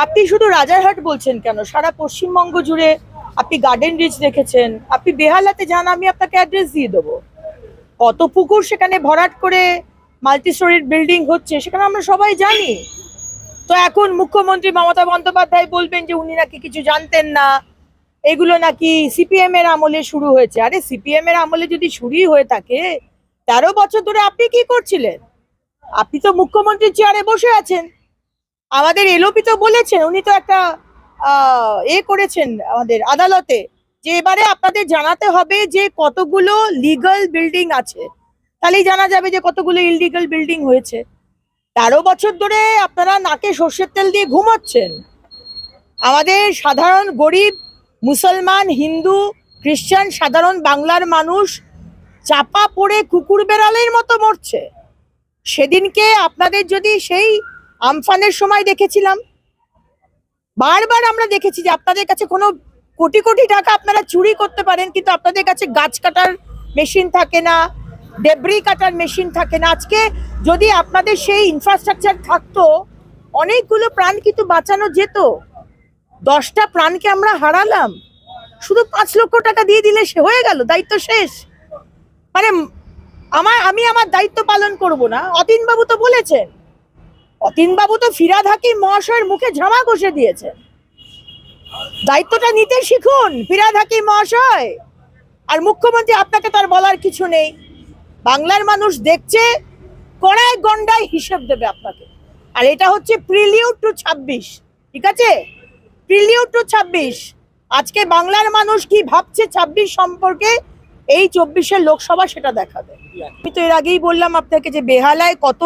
আপনি শুধু রাজারহাট বলছেন কেন? সারা পশ্চিমবঙ্গ জুড়ে আপনি গার্ডেন রিচ দেখেছেন, আপনি বেহালাতে যান, আমি আপনাকে অ্যাড্রেস দিয়ে দেবো। কত পুকুর সেখানে ভরাট করে মাল্টি স্টোরিড বিল্ডিং হচ্ছে, সেখানে আমরা সবাই জানি। তো এখন মুখ্যমন্ত্রী মমতা বন্দ্যোপাধ্যায় বলবেন যে উনি নাকি কিছু জানতেন না। এগুলো নাকি সিপিএম এর আমলে শুরু হয়েছে। আরে সিপিএম এর আমলে যদি শুরুই হয়ে থাকে, তেরো বছর ধরে আপনি কি করছিলেন? আপনি তো মুখ্যমন্ত্রীর চেয়ারে বসে আছেন। আমাদের এলোপি তো বলেছেন, উনি তো একটা এ করেছেন আমাদের আদালতে, যে এবারে আপনাদের জানাতে হবে যে কতগুলো লিগাল বিল্ডিং আছে। তাহলেই জানা যাবে যে কতগুলো ইললিগাল বিল্ডিং হয়েছে। তেরো বছর ধরে আপনারা নাকে সর্ষের তেল দিয়ে ঘুমাচ্ছেন। আমাদের সাধারণ গরিব, মুসলমান, হিন্দু খ্রিস্টান সাধারণ বাংলার মানুষ চাপা পড়ে কুকুর বেড়ালের মতো মরছে। সেদিনকে আপনাদের যদি সেই আমফানের সময় দেখেছিলাম। বারবার আমরা দেখেছি যে আপনাদের কাছে কোনো কোটি কোটি টাকা আপনারা চুরি করতে পারেন, কিন্তু আপনাদের কাছে গাছ কাটার মেশিন থাকে না ডেব্রি কাটার মেশিন থাকে না। আজকে যদি আপনাদের সেই ইনফ্রাস্ট্রাকচার থাকতো, অনেকগুলো প্রাণ কিন্তু বাঁচানো যেত। দশটা প্রাণকে আমরা হারালাম। শুধু পাঁচ লক্ষ টাকা দিয়ে দিলে সে হয়ে গেল, দায়িত্ব শেষ। মানে আমার, আমি আমার দায়িত্ব পালন করব না। অতীনবাবু তো বলেছেন অতীনবাবু তো ফিরাদ হাকিম মহাশয়ের মুখে ঝামা কষে দিয়েছেন দায়িত্বটা নিতে শিখুন, ফিরাদ হাকিম মহাশয়। আর মুখ্যমন্ত্রী, আপনাকে তার বলার কিছু নেই। বাংলার মানুষ দেখছে, কড়ায় গন্ডায় হিসেব দেবে আপনাকে। আর এটা হচ্ছে প্রিলিউড টু ছাব্বিশ, ঠিক আছে? প্রিলিউড টু ছাব্বিশ। আজকে বাংলার মানুষ কি ভাবছে ছাব্বিশ সম্পর্কে? এই চব্বিশের লোকসভা সেটা দেখাবে। আমি তো এর আগেই বললাম আপনাকে যে বেহালায় কত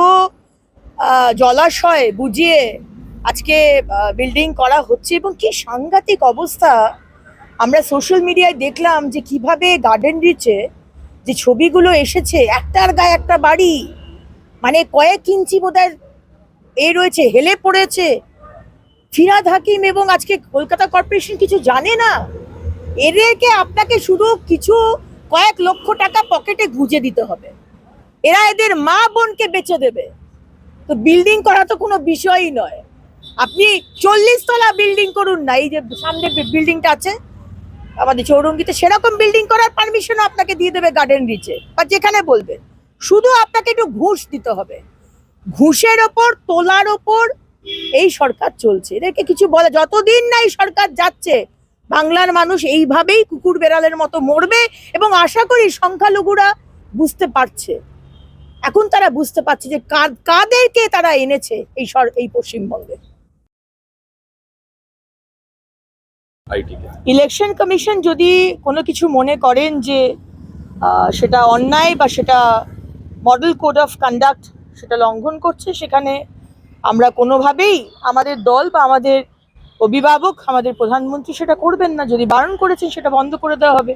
জলাশয় বুঝিয়ে আজকে বিল্ডিং করা হচ্ছে এবং কি সাংঘাতিক অবস্থা। আমরা সোশ্যাল মিডিয়ায় দেখলাম যে কীভাবে গার্ডেন রিচে যে ছবিগুলো এসেছে, একটার গায়ে একটা বাড়ি মানে কয়েক ইঞ্চি বোধহয় এ রয়েছে, হেলে পড়েছে। ফিরাদ হাকিম এবং আজকে কলকাতা কর্পোরেশন কিছু জানে না। এদেরকে আপনাকে শুধু কিছু কয়েক লক্ষ টাকা পকেটে গুজে দিতে হবে। এরা এদের মা বোনকে বেচে দেবে। তো বিল্ডিং করা তো কোনো বিষয়ই নয়। আপনি চল্লিশ তলা বিল্ডিং করুন না, এই যে সামনে বিল্ডিংটা আছে, আমাদের চৌরঙ্গিতে সেরকম বিল্ডিং করার পারমিশন আপনাকে দিয়ে দেবে গার্ডেন রিচে বা যেখানে বলবেন শুধু আপনাকে একটু ঘুষ দিতে হবে। ঘুষের ওপর, তোলার ওপর এই সরকার চলছে। এদেরকে কিছু বলে, যতদিন না এই সরকার যাচ্ছে, বাংলার মানুষ এইভাবেই কুকুর বেড়ালের মতো মরবে এবং আশা করি সংখ্যালঘুরা বুঝতে পারছে। এখন তারা বুঝতে পারছে যে কাদেরকে তারা এনেছে এই সর এই পশ্চিমবঙ্গে। ইলেকশন কমিশন যদি কোনো কিছু মনে করেন যে সেটা অন্যায় বা সেটা মডেল কোড অফ কন্ডাক্ট সেটা লঙ্ঘন করছে সেখানে আমরা কোনোভাবেই আমাদের দল বা আমাদের অভিভাবক আমাদের প্রধানমন্ত্রী সেটা করবেন না। যদি বারণ করেছেন সেটা বন্ধ করে দেওয়া হবে।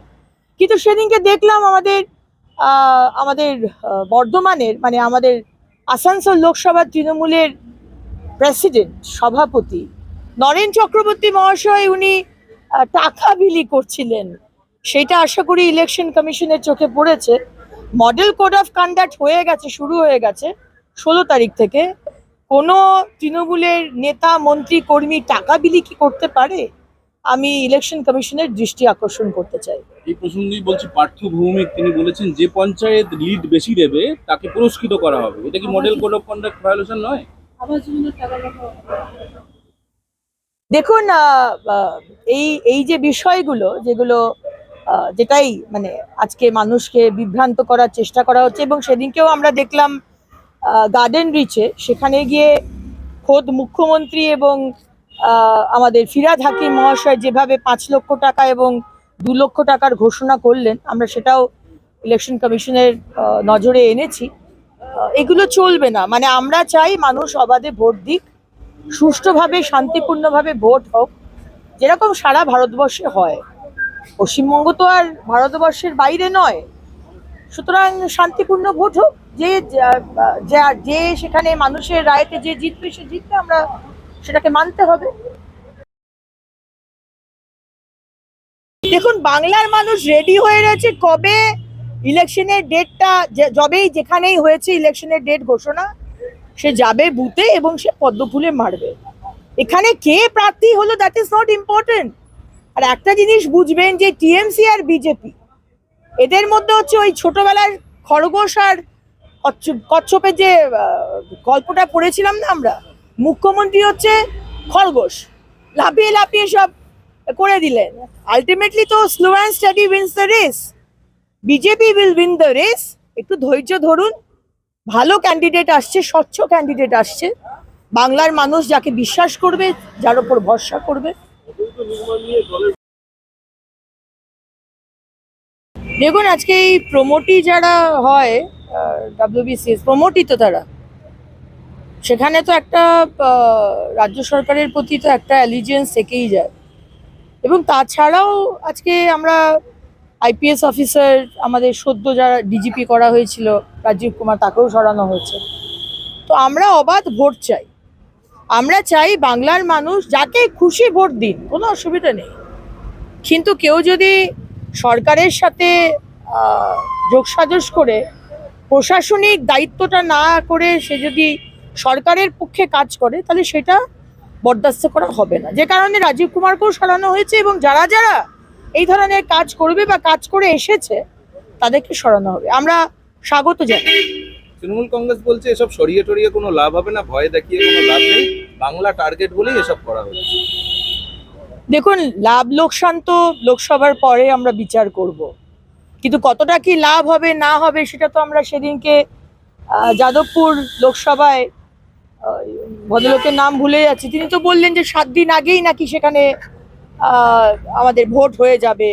কিন্তু সেদিনকে দেখলাম আমাদের আমাদের বর্ধমানের মানে আমাদের আসানসোল লোকসভার তৃণমূলের প্রেসিডেন্ট, সভাপতি নরেন চক্রবর্তী মহাশয়, উনি টাকা বিলি করছিলেন। সেটা আশা করি ইলেকশন কমিশনের চোখে পড়েছে। মডেল কোড অফ কন্ডাক্ট হয়ে গেছে, শুরু হয়ে গেছে ষোলো তারিখ থেকে। কোনো তৃণমূলের নেতা, মন্ত্রী, কর্মী টাকা বিলি কি করতে পারে? আমি ইলেকশন কমিশনের দৃষ্টি আকর্ষণ করতে চাই। এই প্রসঙ্গেই বলছি পার্থ ভৌমিক তিনি বলেছেন যে পঞ্চায়েত লিড বেশি দেবে তাকে পুরস্কৃত করা হবে। এটা কি model code of conduct violation নয়? দেখুন এই এই যে বিষয়গুলো যেগুলো যেটাই মানে আজকে মানুষকে বিভ্রান্ত করার চেষ্টা করা হচ্ছে এবং সেদিনকেও আমরা দেখলাম গার্ডেন রিচে সেখানে গিয়ে খোদ মুখ্যমন্ত্রী এবং আমাদের ফিরাদ হাকিম মহাশয় যেভাবে পাঁচ লক্ষ টাকা এবং দু লক্ষ টাকার ঘোষণা করলেন, আমরা সেটাও ইলেকশন কমিশনের নজরে এনেছি। এগুলো চলবে না। মানে আমরা চাই মানুষ অবাধে ভোট দিক, সুষ্ঠুভাবে, শান্তিপূর্ণভাবে ভোট হোক, যেরকম সারা ভারতবর্ষে হয়। পশ্চিমবঙ্গ তো আর ভারতবর্ষের বাইরে নয়। সুতরাং শান্তিপূর্ণ ভোট হোক যে, যা- সেখানে মানুষের রায়তে যে জিতবে, সে জিতবে, আমরা সেটাকে মানতে হবে। দেখুন, বাংলার মানুষ রেডি হয়ে রয়েছে কবে ইলেকশনের ডেটটা যবেই যেখানেই হয়েছে ইলেকশনের ডেট ঘোষণা, সে যাবে বুথে এবং সে পদ্ম ফুলে মারবে। এখানে কে প্রার্থী হলো দ্যাট ইজ নট ইম্পর্টেন্ট আর একটা জিনিস বুঝবেন যে টিএমসি আর বিজেপি এদের মধ্যে হচ্ছে ওই ছোটবেলার খরগোশ আর কচ্ছ- কচ্ছপের যে গল্পটা পড়েছিলাম না আমরা? মুখ্যমন্ত্রী হচ্ছে খরগোশ। লাফিয়ে লাফিয়ে সব করে দিলেন। আলটিমেটলি তো slow and steady wins the race BJP will win the race একটু ধৈর্য ধরুন। ভালো ক্যান্ডিডেট আসছে, স্বচ্ছ ক্যান্ডিডেট আসছে। বাংলার মানুষ যাকে বিশ্বাস করবে, যার ওপর ভরসা করবে। দেখুন, আজকে এই প্রমোটি যারা হয় ডাব্লিউবিসিএস প্রমোটই তো তারা। সেখানে তো একটা রাজ্য সরকারের প্রতি তো একটা অ্যালিজিয়েন্স থেকেই যায়। এবং তাছাড়াও আজকে আমরা আইপিএস অফিসার আমাদের সদ্য যারা ডিজিপি করা হয়েছিল রাজীব কুমার তাকেও সরানো হয়েছে। তো আমরা অবাধ ভোট চাই। আমরা চাই বাংলার মানুষ যাকে খুশি ভোট দিন কোনো অসুবিধা নেই। কিন্তু কেউ যদি সরকারের সাথে আহ, যোগসাজশ করে প্রশাসনিক দায়িত্বটা না করে সে যদি সরকারের পক্ষে কাজ করে তাহলে সেটা বরদাস্ত করা হবে না। যে কারণে রাজীব কুমারকেও সরানো হয়েছে এবং যারা যারা এই ধরনের কাজ করবে বা কাজ করে এসেছে তাদেরকে সরানো হবে। আমরা স্বাগত জানাই। তৃণমূল কংগ্রেস বলছে এসব সরিয়ে টরিয়ে কোনো লাভ হবে না ভয় দেখিয়ে কোনো লাভ নেই বাংলা টার্গেট বলেই এসব করা হচ্ছে। দেখুন লাভ লোকসান তো লোকসভার পরে আমরা বিচার করব। কিন্তু কতটা কি লাভ হবে না হবে সেটা তো আমরা সেদিনকে যাদবপুর লোকসভায় ভদ্রলোকের নাম ভুলে যাচ্ছি। তিনি তো বললেন যে সাত দিন আগেই নাকি সেখানে আমাদের ভোট হয়ে যাবে।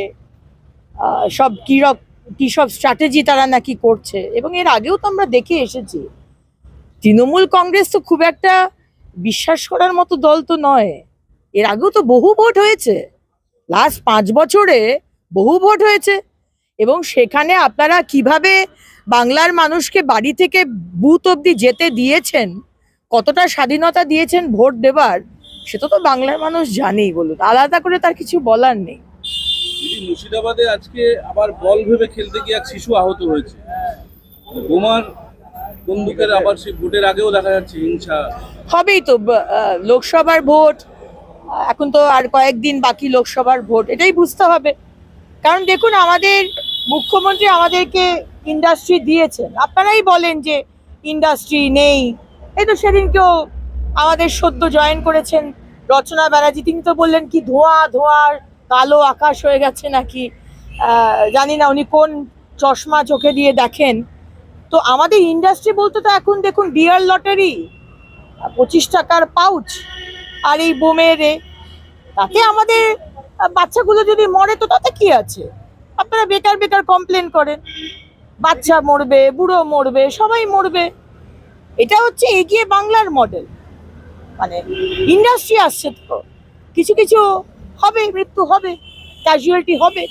সব কী রক কী সব স্ট্র্যাটেজি তারা নাকি করছে। এবং এর আগেও তো আমরা দেখে এসেছি। তৃণমূল কংগ্রেস তো খুব একটা বিশ্বাস করার মতো দল তো নয়। এর আগেও তো বহু ভোট হয়েছে। লাস্ট পাঁচ বছরে বহু ভোট হয়েছে। এবং সেখানে আপনারা কীভাবে বাংলার মানুষকে বাড়ি থেকে বুথ অবধি যেতে দিয়েছেন কতটা স্বাধীনতা দিয়েছেন ভোট দেবার সেটা তো বাংলার মানুষ জানেই বলুন। আলাদা করে তার কিছু বলার নেই। মুর্শিদাবাদে আজকে আবার বল ভেবে খেলতে গিয়ে এক শিশু আহত হয়েছে। বোমার বন্দুকের আবার সেই ভোটের আগেও দেখা যাচ্ছে হিংসা। হবেই তো লোকসভার ভোট এখন তো আর কয়েকদিন বাকি লোকসভার ভোট এটাই বুঝতে হবে। কারণ দেখুন আমাদের মুখ্যমন্ত্রী আমাদেরকে ইন্ডাস্ট্রি দিয়েছেন। আপনারাই বলেন যে ইন্ডাস্ট্রি নেই এই তো সেদিনকেও আমাদের সদ্য জয়েন করেছেন রচনা ব্যানার্জি। তিনি তো বললেন কি, ধোঁয়া, ধোঁয়ার কালো আকাশ হয়ে গেছে নাকি? জানি না, উনি কোন চশমা চোখে দিয়ে দেখেন। তো আমাদের ইন্ডাস্ট্রি বলতে তো এখন দেখুন ডিয়ার লটারি পঁচিশ টাকার পাউচ আর এই বোমের তাতে আমাদের বাচ্চাগুলো যদি মরে, তো তাতে কি আছে? আপনারা বেকার বেকার কমপ্লেন করেন। বাচ্চা মরবে, বুড়ো মরবে, সবাই মরবে। এটা হচ্ছে এগিয়ে বাংলার মডেল মানে ইন্ডাস্ট্রি আসছে তো। কিছু কিছু হবে, মৃত্যু হবে ক্যাজুয়ালিটি হবে।